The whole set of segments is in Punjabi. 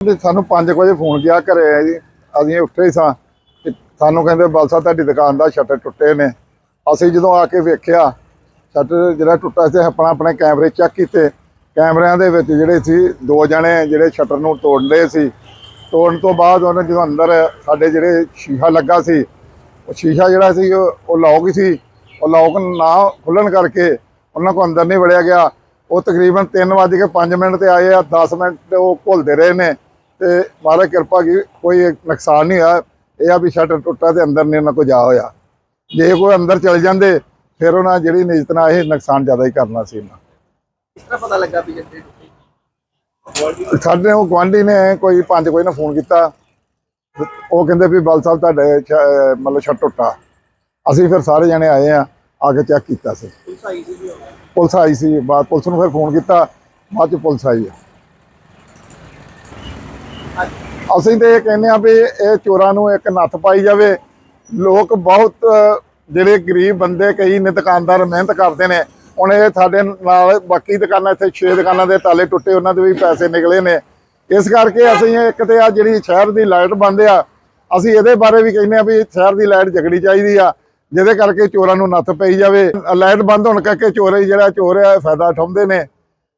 ਤੇ ਸਾਨੂੰ 5 ਵਜੇ ਫੋਨ ਗਿਆ ਘਰੇ ਆਏ ਜੀ ਅਸੀਂ ਉੱਠੇ ਹੀ ਸਾਂ। ਤੇ ਸਾਨੂੰ ਕਹਿੰਦੇ ਬਲਸਾ ਤੁਹਾਡੀ ਦੁਕਾਨ ਦਾ ਸ਼ਟਰ ਟੁੱਟੇ ਨੇ। ਅਸੀਂ ਜਦੋਂ ਆ ਕੇ ਵੇਖਿਆ, ਸ਼ਟਰ ਜਿਹੜਾ ਟੁੱਟਾ ਸੀ ਆਪਣਾ ਆਪਣੇ ਕੈਮਰੇ ਚੈੱਕ ਕੀਤੇ। ਕੈਮਰਿਆਂ ਦੇ ਵਿੱਚ ਜਿਹੜੇ ਸੀ, ਦੋ ਜਣੇ ਜਿਹੜੇ ਸ਼ਟਰ ਨੂੰ ਤੋੜ ਲਏ ਸੀ। ਤੋੜਨ ਤੋਂ ਬਾਅਦ ਉਹਨੇ ਜਦੋਂ ਅੰਦਰ ਸਾਡੇ ਜਿਹੜੇ ਸ਼ੀਸ਼ਾ ਲੱਗਾ ਸੀ, ਉਹ ਸ਼ੀਸ਼ਾ ਜਿਹੜਾ ਸੀ, ਉਹ ਉਹ ਲੌਕ ਸੀ। ਉਹ ਲੌਕ ਨਾ ਖੁੱਲਣ ਕਰਕੇ ਉਹਨਾਂ ਕੋ ਅੰਦਰ ਨਹੀਂ ਵੜਿਆ ਗਿਆ। ਉਹ ਤਕਰੀਬਨ 3:05 ਮਿੰਟ ਤੇ ਆਏ ਆ 10 ਮਿੰਟ ਉਹ ਘੁਲਦੇ ਰਹੇ ਨੇ। ਤੇ ਮਹਾਰਾਜ ਕਿਰਪਾ ਕੀ ਕੋਈ ਨੁਕਸਾਨ ਨਹੀਂ ਹੋਇਆ। ਇਹ ਆ ਵੀ ਸ਼ਟਰ ਟੁੱਟਾ ਤੇ ਅੰਦਰ ਨਹੀਂ ਉਹਨਾਂ ਕੋ ਜਾ ਹੋਇਆ। ਜੇ ਕੋਈ ਅੰਦਰ ਚਲ ਜਾਂਦੇ ਫਿਰ ਉਹਨਾਂ ਜਿਹੜੀ ਨਿਯਤ ਨਾਲ ਇਹ ਨੁਕਸਾਨ ਜ਼ਿਆਦਾ ਹੀ ਕਰਨਾ ਸੀ ਇਹਨਾਂ। ਕਿਸ ਤਰ੍ਹਾਂ ਪਤਾ ਲੱਗਾ ਵੀ ਜੱਟੇ ਸਾਡੇ ਉਹ ਗੁਆਂਢੀ ਨੇ ਕੋਈ ਪੰਜ ਕੋਈ ਨੇ ਫੋਨ ਕੀਤਾ। ਉਹ ਕਹਿੰਦੇ ਵੀ ਬਲ ਸਾਹਿਬ ਤੁਹਾਡੇ ਮਤਲਬ ਛੱਟ ਟੁੱਟਾ। ਅਸੀਂ ਫਿਰ ਸਾਰੇ ਜਣੇ ਆਏ ਆ ਆ ਕੇ ਚੈੱਕ ਕੀਤਾ ਸੀ। ਪੁਲਿਸ ਆਈ ਸੀ ਵੀ ਪੁਲਿਸ ਆਈ ਸੀ ਬਾਅਦ ਪੁਲਿਸ ਨੂੰ ਫਿਰ ਫੋਨ ਕੀਤਾ। ਬਾਅਦ ਚ ਪੁਲਿਸ ਆਈ ਆ। ਅਸੀਂ ਤੇ ਇਹ ਕਹਿੰਦੇ ਆ ਵੀ ਇਹ ਚੋਰਾਂ ਨੂੰ ਇੱਕ ਨੱਥ ਪਾਈ ਜਾਵੇ। ਲੋਕ ਬਹੁਤ, ਜਿਹੜੇ ਗਰੀਬ ਬੰਦੇ ਕਈ ਨੇ ਦੁਕਾਨਦਾਰ ਮਿਹਨਤ ਕਰਦੇ ਨੇ। ਹੁਣ ਇਹ ਸਾਡੇ ਨਾਲ ਬਾਕੀ ਦੁਕਾਨਾਂ, ਇੱਥੇ 6 ਦੁਕਾਨਾਂ ਦੇ ਤਾਲੇ ਟੁੱਟੇ, ਉਹਨਾਂ ਦੇ ਵੀ ਪੈਸੇ ਨਿਕਲੇ ਨੇ। ਇਸ ਕਰਕੇ ਅਸੀਂ ਇੱਕ ਤੇ ਆ ਜਿਹੜੀ ਸ਼ਹਿਰ ਦੀ ਲਾਈਟ ਬੰਦ ਆ, ਅਸੀਂ ਇਹਦੇ ਬਾਰੇ ਵੀ ਕਹਿੰਦੇ ਆ ਵੀ ਸ਼ਹਿਰ ਦੀ ਲਾਈਟ ਜਗੜੀ ਚਾਹੀਦੀ ਆ, ਜਿਹਦੇ ਕਰਕੇ ਚੋਰਾਂ ਨੂੰ ਨੱਥ ਪਈ ਜਾਵੇ। ਲਾਈਟ ਬੰਦ ਹੋਣ ਕਰਕੇ ਚੋਰ ਜਿਹੜਾ ਚੋਰ ਆ ਫਾਇਦਾ ਉਠਾਉਂਦੇ ਨੇ।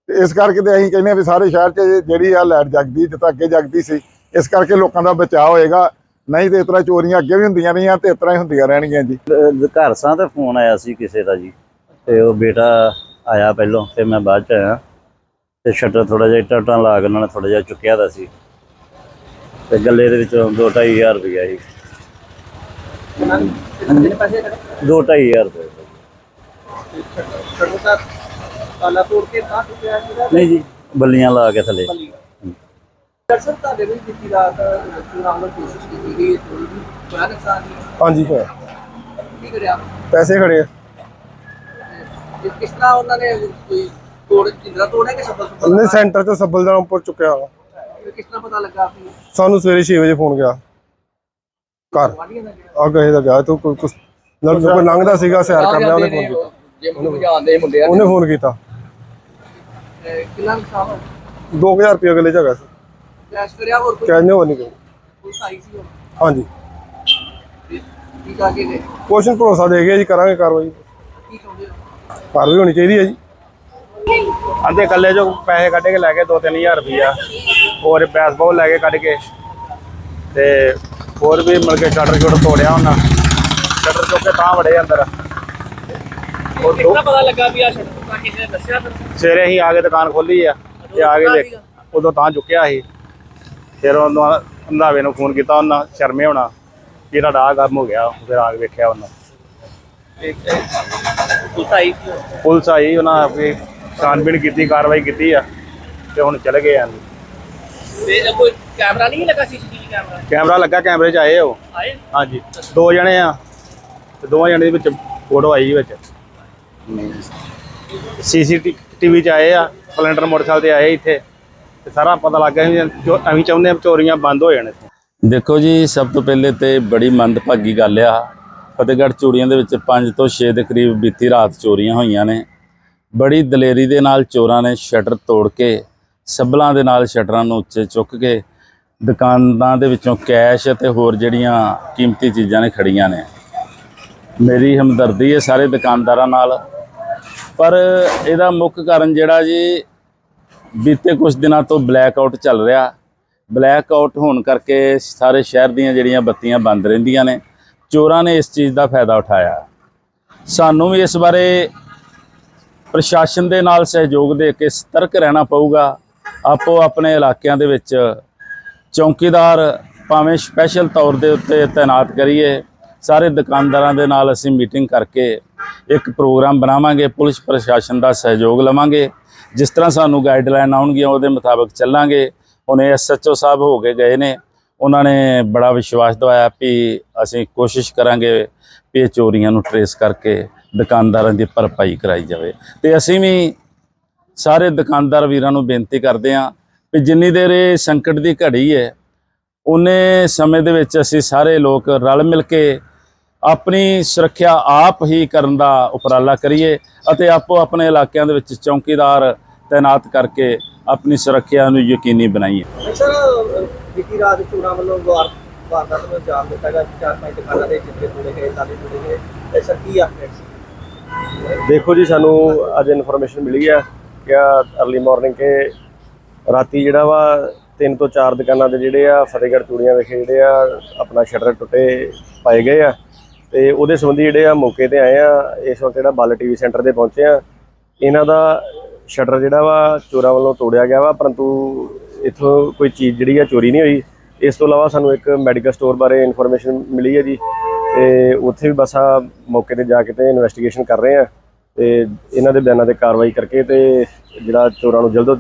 ਇਸ ਕਰਕੇ ਤੇ ਅਸੀਂ ਕਹਿੰਦੇ ਆ ਵੀ ਸਾਰੇ ਸ਼ਹਿਰ 'ਚ ਜਿਹੜੀ ਆ ਲਾਈਟ ਜਗਦੀ ਜਿੱਦਾਂ ਅੱਗੇ ਜਗਦੀ ਸੀ ਇਸ ਕਰਕੇ ਲੋਕਾਂ ਦਾ ਬਚਾਅ ਹੋਏਗਾ। ਨਹੀਂ ਤੇ ਇਸ ਤਰ੍ਹਾਂ ਚੋਰੀਆਂ ਅੱਗੇ ਵੀ ਹੁੰਦੀਆਂ ਰਹੀਆਂ ਤੇ ਇਸ ਤਰ੍ਹਾਂ ਹੀ ਹੁੰਦੀਆਂ ਰਹਿਣਗੀਆਂ ਜੀ। ਘਰ ਸਾਂ ਤੇ ਫੋਨ ਆਇਆ ਸੀ ਕਿਸੇ ਦਾ ਜੀ ਤੇ ਉਹ ਬੇਟਾ ਆਇਆ ਪਹਿਲੋਂ ਤੇ ਮੈਂ ਬਾਅਦ ਚ ਆਇਆ। ਤੇ ਸ਼ਟਰ ਥੋੜਾ ਜਿਹਾ ਟਟਾਂ ਲਾ ਕੇ ਉਹਨਾਂ ਨੇ ਥੋੜਾ ਜਿਹਾ ਚੁੱਕਿਆ ਦਾ ਸੀ। ਤੇ ਗੱਲੇ ਦੇ ਵਿੱਚੋਂ 2-2500 ਰੁਪਇਆ ਸੀ ਉਹਨਾਂ ਨੇ ਕਿੰਨੇ ਪੈਸੇ ਖੜੇ 2-2500 ਰੁਪਏ ਛੱਡੋ ਤਾਂ ਤਾਲਾ ਤੋੜ ਕੇ ਤਾਂ ਟੁੱਟਿਆ ਸੀਗਾ ਨਹੀਂ ਜੀ ਬੱਲੀਆਂ ਲਾ ਕੇ ਥੱਲੇ। ਡਾਕਟਰ ਸਾਹਿਬ ਤੁਹਾਡੇ ਵੀ ਦਿੱਤੀ ਰਾਤ ਹਮਲਾ ਕੋਸ਼ਿਸ਼ ਕੀਤੀ ਗਈ ਥੋੜੀ ਜਿਹੀ ਬੜਾ ਨੁਕਸਾਨ ਨਹੀਂ ਹਾਂਜੀ ਹੋਇਆ। ਕੀ ਕਰਿਆ? ਪੈਸੇ ਖੜੇ ਆ। ਤੇ ਕਿਸ ਤਰ੍ਹਾਂ ਉਹਨਾਂ ਨੇ ਕੋਈ ਤੋੜ ਜਿੰਦਰਾ ਤੋੜਿਆ ਕਿ ਸੱਬਲ ਸੁੱਬਲ ਨਹੀਂ ਸੈਂਟਰ ਤੋਂ ਸੱਬਲ ਦਾ ਉੱਪਰ ਚੁੱਕਿਆ ਵਾ। ਕਿਸ ਤਰ੍ਹਾਂ ਪਤਾ ਲੱਗਾ ਸਾਨੂੰ ਸਵੇਰੇ 6 ਵਜੇ ਫੋਨ ਗਿਆ। ਘਰ। ਦਾ ਆ ਗਏ ਦਾ ਗਿਆ ਤੂੰ ਕੋਈ ਕੋਈ ਲੰਘਦਾ ਸੀਗਾ ਸੈਰ ਕਰਦਾ ਉਹਨੇ ਫੋਨ ਕੀਤਾ। ਜੇ ਮੈਨੂੰ ਜਾਣਦੇ ਮੁੰਡੇ ਆ ਉਹਨੇ ਫੋਨ ਕੀਤਾ। ਤੇ ਕਿੰਨਾ ਨੁਕਸਾਨ ਹੋ 2000 ਰੁਪਏ ਅਗਲੇ ਜਗ੍ਹਾ ਸੀ। ਕੈਸ਼ ਕਰਿਆ ਹੋਰ ਕੋਈ? ਕਹਿੰਦੇ ਹੋਰ ਨਹੀਂ ਕੋਈ ਪੁਲਿਸ ਆਈ ਸੀ ਹੋਰ ਹਾਂਜੀ। ਤੇ ਕੀ ਕਾ ਕੇ ਗਏ ਕੁਐਸਚਨ ਭਰੋਸਾ ਦੇ ਗਿਆ ਜੀ ਕਰਾਂਗੇ ਕਾਰਵਾਈ। ਕੀ ਚਾਹੁੰਦੇ ਹੋ? ਕਾਰਵਾਈ ਹੋਣੀ ਚਾਹੀਦੀ ਹੈ ਜੀ। ਅੰਦੇ ਕੱਲੇ ਜੋ ਪੈਸੇ ਕੱਢ ਕੇ ਲੈ ਗਏ 2-3000 ਰੁਪਈਆ। ਹੋਰ ਬੈਸਬਾਲ ਲੈ ਕੇ ਕੱਢ ਕੇ। ਤੇ ਹੋਰ ਵੀ ਮਿਲ ਕੇ ਸ਼ਟਰ ਸ਼ੁਟਰ ਤੋੜਿਆ ਉਹਨਾਂ। ਸ਼ਟਰ ਚੁੱਕ ਕੇ ਤਾਂ ਵੜੇ ਅੰਦਰ। ਉਹ ਦੋ- ਪਤਾ ਲੱਗਾ ਵੀ ਆ ਛੱਡ ਕਿਸੇ ਦੱਸਿਆ ਸਵੇਰੇ ਅਸੀਂ ਆ ਕੇ ਦੁਕਾਨ ਖੋਲੀ ਆ ਤੇ ਆ ਕੇ ਦੇਖ ਉਦੋਂ ਤਾਂ ਚੁੱਕਿਆ ਸੀ। ਫਿਰ ਉਹਨਾਂ ਅੰਧਾਵੇ ਨੂੰ ਫੋਨ ਕੀਤਾ ਉਹਨਾਂ ਸ਼ਰਮੇ ਹੋਣਾ ਵੀ ਇਹਦਾ ਡਾਹ ਗਰਮ ਹੋ ਗਿਆ ਫਿਰ ਆ ਕੇ ਵੇਖਿਆ ਉਹਨਾਂ। ਪੁਲਿਸ ਆਈ ਸੀ ਪੁਲਿਸ ਆਈ ਉਹਨਾਂ ਵੀ ਛਾਣਬੀਣ ਕੀਤੀ ਕਾਰਵਾਈ ਕੀਤੀ ਆ ਤੇ ਹੁਣ ਚਲੇ ਗਏ ਆ। ਤੇ ਕੋਈ ਕੈਮਰਾ ਨਹੀਂ ਲੱਗਾ ਸੀਸੀਟੀਵੀ ਕੈਮਰਾ? ਕੈਮਰਾ ਲੱਗਾ ਕੈਮਰੇ 'ਚ ਆਏ ਉਹ। ਆਏ? ਹਾਂਜੀ। ਦੋ ਜਣੇ ਆ ਤੇ ਦੋਵਾਂ ਜਣੇ ਦੇ ਵਿੱਚ ਫੋਟੋ ਆਈ ਵਿੱਚ। ਸੀਸੀਟੀਵੀ 'ਚ ਆਏ ਆ ਸਪਲੈਂਡਰ ਮੋਟਰਸਾਈਕਲ ਤੇ ਆਏ ਇੱਥੇ। ਤੇ ਸਾਰਾ ਪਤਾ ਲੱਗ ਗਿਆ ਵੀ ਅਸੀਂ ਚਾਹੁੰਦੇ ਆ ਚੋਰੀਆਂ ਬੰਦ ਹੋ ਜਾਣ ਦੇਖੋ ਜੀ, ਸਭ ਤੋਂ ਪਹਿਲੇ ਤੇ ਬੜੀ ਮੰਦਭਾਗੀ ਗੱਲ ਆ। ਫਤਿਹਗੜ੍ਹ ਚੂੜੀਆਂ ਦੇ ਵਿੱਚ 5 ਤੋਂ 6 ਦੇ ਕਰੀਬ ਬੀਤੀ ਰਾਤ ਚੋਰੀਆਂ ਹੋਈਆਂ ਨੇ। ਬੜੀ ਦਲੇਰੀ ਦੇ ਨਾਲ ਚੋਰਾਂ ਨੇ ਸ਼ਟਰ ਤੋੜ ਕੇ, ਸੱਬਲਾਂ ਦੇ ਨਾਲ ਸ਼ਟਰਾਂ ਨੂੰ ਉੱਚੇ ਚੁੱਕ ਕੇ, ਦੁਕਾਨਾਂ ਦੇ ਵਿੱਚੋਂ ਕੈਸ਼ ਅਤੇ ਹੋਰ ਜਿਹੜੀਆਂ ਕੀਮਤੀ ਚੀਜ਼ਾਂ ਨੇ ਖੜੀਆਂ ਨੇ। ਮੇਰੀ ਹਮਦਰਦੀ ਹੈ ਸਾਰੇ ਦੁਕਾਨਦਾਰਾਂ ਨਾਲ। ਪਰ ਇਹਦਾ ਮੁੱਖ ਕਾਰਨ ਜਿਹੜਾ ਜੀ, ਬੀਤੇ ਕੁਝ ਦਿਨਾਂ ਤੋਂ ਬਲੈਕ ਆਊਟ ਚੱਲ ਰਿਹਾ। ਬਲੈਕ ਆਊਟ ਹੋਣ ਕਰਕੇ ਸਾਰੇ ਸ਼ਹਿਰ ਦੀਆਂ ਜਿਹੜੀਆਂ ਬੱਤੀਆਂ ਬੰਦ ਰਹਿੰਦੀਆਂ ਨੇ, ਚੋਰਾਂ ਨੇ ਇਸ ਚੀਜ਼ ਦਾ ਫਾਇਦਾ ਉਠਾਇਆ। ਸਾਨੂੰ ਵੀ ਇਸ ਬਾਰੇ ਪ੍ਰਸ਼ਾਸਨ ਦੇ ਨਾਲ ਸਹਿਯੋਗ ਦੇ ਕੇ ਸਤਰਕ ਰਹਿਣਾ ਪਊਗਾ। ਆਪੋ ਆਪਣੇ ਇਲਾਕਿਆਂ ਦੇ ਵਿੱਚ ਚੌਕੀਦਾਰ ਭਾਵੇਂ ਸਪੈਸ਼ਲ ਤੌਰ ਦੇ ਉੱਤੇ ਤਾਇਨਾਤ ਕਰੀਏ, ਸਾਰੇ ਦੁਕਾਨਦਾਰਾਂ ਦੇ ਨਾਲ ਅਸੀਂ ਮੀਟਿੰਗ ਕਰਕੇ ਇੱਕ ਪ੍ਰੋਗਰਾਮ ਬਣਾਵਾਂਗੇ, ਪੁਲਿਸ ਪ੍ਰਸ਼ਾਸਨ ਦਾ ਸਹਿਯੋਗ ਲਵਾਂਗੇ। ਜਿਸ ਤਰ੍ਹਾਂ ਸਾਨੂੰ ਗਾਈਡਲਾਈਨ ਆਉਣਗੀਆਂ, ਉਹਦੇ ਮੁਤਾਬਕ ਚੱਲਾਂਗੇ। ਹੁਣ ਐਸਐਚਓ ਸਾਹਿਬ ਹੋ ਕੇ ਗਏ ਨੇ, ਉਹਨਾਂ ਨੇ ਬੜਾ ਵਿਸ਼ਵਾਸ ਦਵਾਇਆ ਵੀ ਅਸੀਂ ਕੋਸ਼ਿਸ਼ ਕਰਾਂਗੇ ਵੀ ਇਹ ਚੋਰੀਆਂ ਨੂੰ ਟਰੇਸ ਕਰਕੇ ਦੁਕਾਨਦਾਰਾਂ ਦੀ ਭਰਪਾਈ ਕਰਾਈ ਜਾਵੇ। ਤੇ ਅਸੀਂ ਵੀ ਸਾਰੇ ਦੁਕਾਨਦਾਰ ਵੀਰਾਂ ਨੂੰ ਬੇਨਤੀ ਕਰਦੇ ਹਾਂ ਵੀ ਜਿੰਨੀ ਦੇਰ ਇਹ ਸੰਕਟ ਦੀ ਘੜੀ ਹੈ, ਉਹਨੇ ਸਮੇਂ ਦੇ ਵਿੱਚ ਅਸੀਂ ਸਾਰੇ ਲੋਕ ਰਲ ਮਿਲ ਕੇ ਆਪਣੀ ਸੁਰੱਖਿਆ ਆਪ ਹੀ ਕਰਨ ਦਾ ਉਪਰਾਲਾ ਕਰੀਏ ਅਤੇ ਆਪੋ ਆਪਣੇ ਇਲਾਕਿਆਂ ਦੇ ਵਿੱਚ ਚੌਕੀਦਾਰ ਤਾਇਨਾਤ ਕਰਕੇ ਆਪਣੀ ਸੁਰੱਖਿਆ ਨੂੰ ਯਕੀਨੀ ਬਣਾਈਏ। ਸਰ ਬੀਤੀ ਰਾਤ ਚੋਰਾਂ ਵੱਲੋਂ ਵਾਰ ਵਾਰਦਾਤ ਨੂੰ ਅੰਜਾਮ ਦਿੱਤਾ ਗਿਆ। ਚਾਰ ਪੰਜ ਦੁਕਾਨਾਂ ਦੇ ਜਿੱਤੇ ਤੋੜੇ ਗਏ ਤਾਲੇ ਤੋੜੇ ਗਏ ਤੇ ਸਰ ਕੀ ਅਪਡੇਟ ਸੀ? ਦੇਖੋ ਜੀ ਸਾਨੂੰ ਅੱਜ ਇਨਫੋਰਮੇਸ਼ਨ ਮਿਲੀ ਹੈ ਕਿ ਅਰਲੀ ਮਾਰਨਿੰਗ ਕੇ ਰਾਤੀ ਜਿਹੜਾ ਵਾ ਤਿੰਨ ਤੋਂ ਚਾਰ ਦੁਕਾਨਾਂ ਦੇ ਜਿਹੜੇ ਆ ਫਤਿਹਗੜ੍ਹ ਚੂੜੀਆਂ ਵਿਖੇ ਜਿਹੜੇ ਆ ਆਪਣਾ ਸ਼ਟਰ ਟੁੱਟੇ ਪਾਏ ਗਏ ਆ। ਤੇ ਉਹਦੇ ਸੰਬੰਧੀ ਜਿਹੜੇ ਆ ਮੌਕੇ ਤੇ ਆਏ ਆ, ਇਸ ਵਕਤ ਜਿਹੜਾ ਬੱਲ ਟੀਵੀ ਸੈਂਟਰ 'ਤੇ ਪਹੁੰਚੇ ਆ, ਇਹਨਾਂ ਦਾ ਸ਼ਟਰ ਜਿਹੜਾ ਵਾ ਚੋਰਾਂ ਵੱਲੋਂ ਤੋੜਿਆ ਗਿਆ ਵਾ, ਪਰੰਤੂ ਇਥੋਂ ਕੋਈ ਚੀਜ਼ ਜਿਹੜੀ ਆ ਚੋਰੀ ਨਹੀਂ ਹੋਈ। ਇਸ ਤੋਂ ਇਲਾਵਾ ਸਾਨੂੰ ਇੱਕ ਮੈਡੀਕਲ ਸਟੋਰ ਬਾਰੇ ਇਨਫੋਰਮੇਸ਼ਨ ਮਿਲੀ ਹੈ ਜੀ, ਤੇ ਉੱਥੇ ਵੀ ਬਸ ਆ ਮੌਕੇ ਤੇ ਜਾ ਕੇ ਤੇ ਇਨਵੈਸਟੀਗੇਸ਼ਨ ਕਰ ਰਹੇ ਆ, ਤੇ ਇਹਨਾਂ ਦੇ ਬਿਆਨਾਂ ਤੇ ਕਾਰਵਾਈ ਕਰਕੇ ਤੇ ਜਿਹੜਾ ਚੋਰਾਂ ਨੂੰ ਜਲਦ